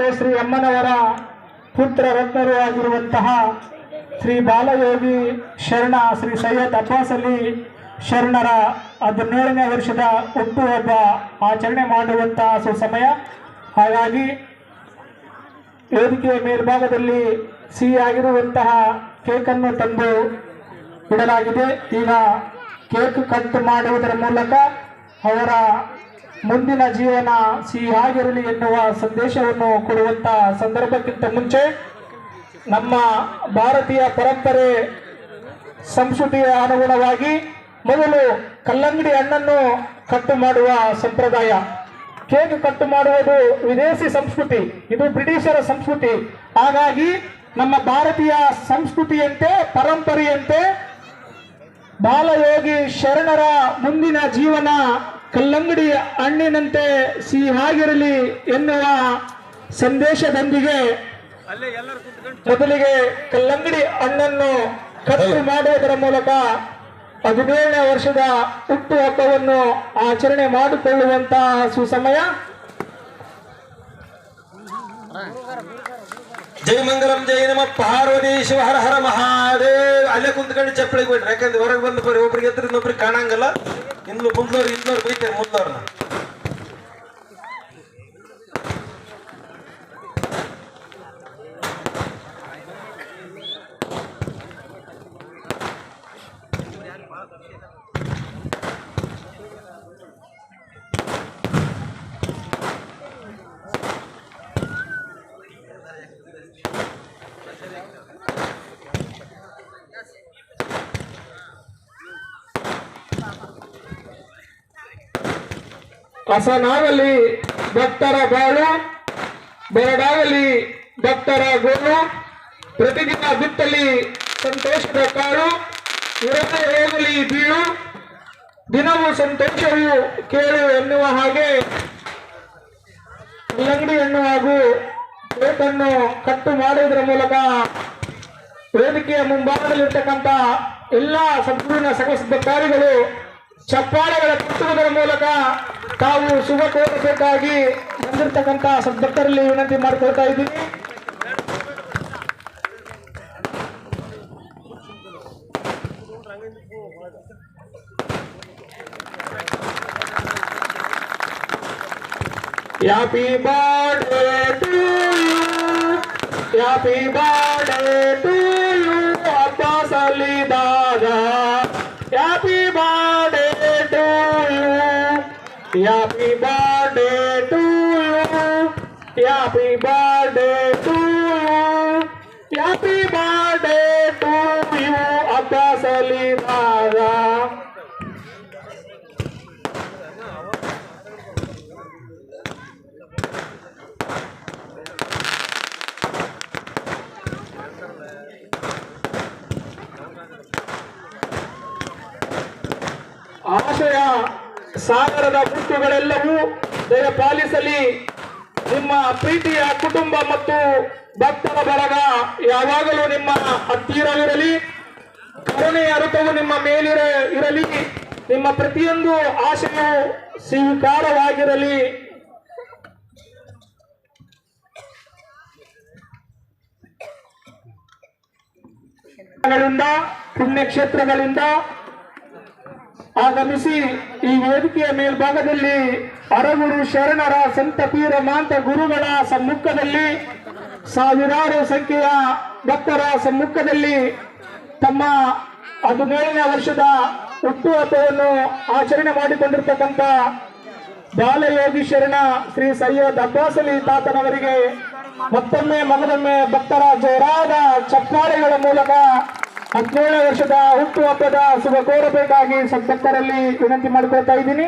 ಮತ್ತೆ ಶ್ರೀ ಅಮ್ಮನವರ ಪುತ್ರ ರತ್ನರು ಆಗಿರುವಂತಹ ಶ್ರೀ ಬಾಲಯೋಗಿ ಶರಣ ಶ್ರೀ ಸೈಯದ್ ಅಬ್ಬಾಸ್ ಶರಣರ ಹದಿನೇಳನೇ ವರ್ಷದ ಹುಟ್ಟುಹಬ್ಬ ಆಚರಣೆ ಮಾಡುವಂತಹ ಸುಸಮಯ. ಹಾಗಾಗಿ ವೇದಿಕೆಯ ಮೇಲ್ಭಾಗದಲ್ಲಿ ಸಿಹಿ ಆಗಿರುವಂತಹ ಕೇಕನ್ನು ತಂದು ಇಡಲಾಗಿದೆ. ಈಗ ಕೇಕ್ ಕಟ್ ಮಾಡುವುದರ ಮೂಲಕ ಅವರ ಮುಂದಿನ ಜೀವನ ಸಿಹಿಯಾಗಿರಲಿ ಎನ್ನುವ ಸಂದೇಶವನ್ನು ಕೊಡುವಂತ ಸಂದರ್ಭಕ್ಕಿಂತ ಮುಂಚೆ ನಮ್ಮ ಭಾರತೀಯ ಪರಂಪರೆ ಸಂಸ್ಕೃತಿಯ ಅನುಗುಣವಾಗಿ ಮೊದಲು ಕಲ್ಲಂಗಡಿ ಹಣ್ಣನ್ನು ಕಟ್ಟು ಮಾಡುವ ಸಂಪ್ರದಾಯ. ಕೇಕ್ ಕಟ್ಟು ಮಾಡುವುದು ವಿದೇಶಿ ಸಂಸ್ಕೃತಿ, ಇದು ಬ್ರಿಟಿಷರ ಸಂಸ್ಕೃತಿ. ಹಾಗಾಗಿ ನಮ್ಮ ಭಾರತೀಯ ಸಂಸ್ಕೃತಿಯಂತೆ, ಪರಂಪರೆಯಂತೆ ಬಾಲಯೋಗಿ ಶರಣರ ಮುಂದಿನ ಜೀವನ ಕಲ್ಲಂಗಡಿ ಹಣ್ಣಿನಂತೆ ಸಿಹಿಯಾಗಿರಲಿ ಎನ್ನುವ ಸಂದೇಶದೊಂದಿಗೆ ಮೊದಲಿಗೆ ಕಲ್ಲಂಗಡಿ ಹಣ್ಣನ್ನು ಖರ್ಚು ಮಾಡುವುದರ ಮೂಲಕ ಹದಿನೇಳನೇ ವರ್ಷದ ಹುಟ್ಟು ಹಬ್ಬವನ್ನು ಆಚರಣೆ ಮಾಡಿಕೊಳ್ಳುವಂತಹ ಸುಸಮಯ. ಜೈ ಮಂಗಲಂ ಜೈ ನಮ, ಪಾರ್ವತಿ ಶಿವ, ಹರ ಹರ ಮಹಾದೇವ್. ಅಲ್ಲೇ ಕುಂತ್ಕೊಂಡು ಚಪ್ಪಳಿಗೆ ಬಿಟ್ರಿ. ಯಾಕಂದ್ರೆ ಹೊರಗೆ ಬಂದು ಬರೀ ಒಬ್ರಿಗೆ ಎತ್ತರ ಇನ್ನೊಬ್ರಿಗೆ ಕಾಣಂಗಲ್ಲ. ಇನ್ನು ಮುಂದೋರು ಇನ್ನೋರ್ ಬೈತಾರೆ ಮುಂದೋರ್ನ ಹಸನಾಗಲಿ ಭಕ್ತರ ಬಾಳು ಬರಡಾಗಲಿ ಭಕ್ತರ ಗೋಳು ಪ್ರತಿದಿನ ಬಿತ್ತಲಿ ಸಂತೋಷದ ಕಾಳು, ಇರದೆ ಹೋಗಲಿ ಬೀಳು, ದಿನವೂ ಸಂತೋಷವು ಕೇಳು ಎನ್ನುವ ಹಾಗೆ ಕಲ್ಲಂಗಡಿ ಹಣ್ಣು ಹಾಗೂ ಬೇಟನ್ನು ಕಟ್ಟು ಮಾಡುವುದರ ಮೂಲಕ ವೇದಿಕೆಯ ಮುಂಭಾಗದಲ್ಲಿರ್ತಕ್ಕಂಥ ಎಲ್ಲ ಸಂಪೂರ್ಣ ಸಕಲ ಸಿದ್ಧಕಾರಿಗಳು ಚಪ್ಪಾಳೆಗಳ ತಟ್ಟುವುದರ ಮೂಲಕ ತಾವು ಶುಭ ಕೋರಿಸಬೇಕಾಗಿ ಬಂದಿರತಕ್ಕಂತ ಸದ್ಭಕ್ತರಲ್ಲಿ ವಿನಂತಿ ಮಾಡಿಕೊಳ್ತಾ ಇದ್ದೀನಿ. Happy birthday to happy birthday to Happy birthday to you. Happy birthday to you. Happy birthday to you, Abbas Ali Raja. आशया ಸಾಗರದ ಗುಟ್ಟುಗಳೆಲ್ಲವೂ ದಯ ಪಾಲಿಸಲಿ. ನಿಮ್ಮ ಪ್ರೀತಿಯ ಕುಟುಂಬ ಮತ್ತು ಭಕ್ತರ ಬರಗ ಯಾವಾಗಲೂ ನಿಮ್ಮ ಹತ್ತಿರವಿರಲಿ. ಕರುಣೆಯ ಋತವು ನಿಮ್ಮ ಮೇಲಿರ ಇರಲಿ. ನಿಮ್ಮ ಪ್ರತಿಯೊಂದು ಆಶೆಯು ಸ್ವೀಕಾರವಾಗಿರಲಿ. ಗಳಿಂದ ಪುಣ್ಯಕ್ಷೇತ್ರಗಳಿಂದ ಆಗಮಿಸಿ ಈ ವೇದಿಕೆಯ ಮೇಲ್ಭಾಗದಲ್ಲಿ ಅರಗುರು ಶರಣರ ಸಂತ ಪೀರ ಮಾಂತ ಗುರುಗಳ ಸಮ್ಮುಖದಲ್ಲಿ ಸಾವಿರಾರು ಸಂಖ್ಯೆಯ ಭಕ್ತರ ಸಮ್ಮುಖದಲ್ಲಿ ತಮ್ಮ ಹದಿನೇಳನೇ ವರ್ಷದ ಹುಟ್ಟುಹಬ್ಬವನ್ನು ಆಚರಣೆ ಮಾಡಿಕೊಂಡಿರ್ತಕ್ಕಂಥ ಬಾಲಯೋಗಿ ಶರಣ ಶ್ರೀ ಸೈಯದ್ ಅಬ್ಬಾಸ್ ಅಲಿ ತಾತನವರಿಗೆ ಮತ್ತೊಮ್ಮೆ ಮಗದೊಮ್ಮೆ ಭಕ್ತರ ಜೋರಾದ ಚಪ್ಪಾಳೆಗಳ ಮೂಲಕ ಹದಿನೇಳನೇ ವರ್ಷದ ಹುಟ್ಟುಹಬ್ಬದ ಶುಭ ಕೋರಬೇಕಾಗಿ ಸದ್ಭಕ್ತರಲ್ಲಿ ವಿನಂತಿ ಮಾಡಿಕೊಳ್ತಾ ಇದ್ದೀನಿ.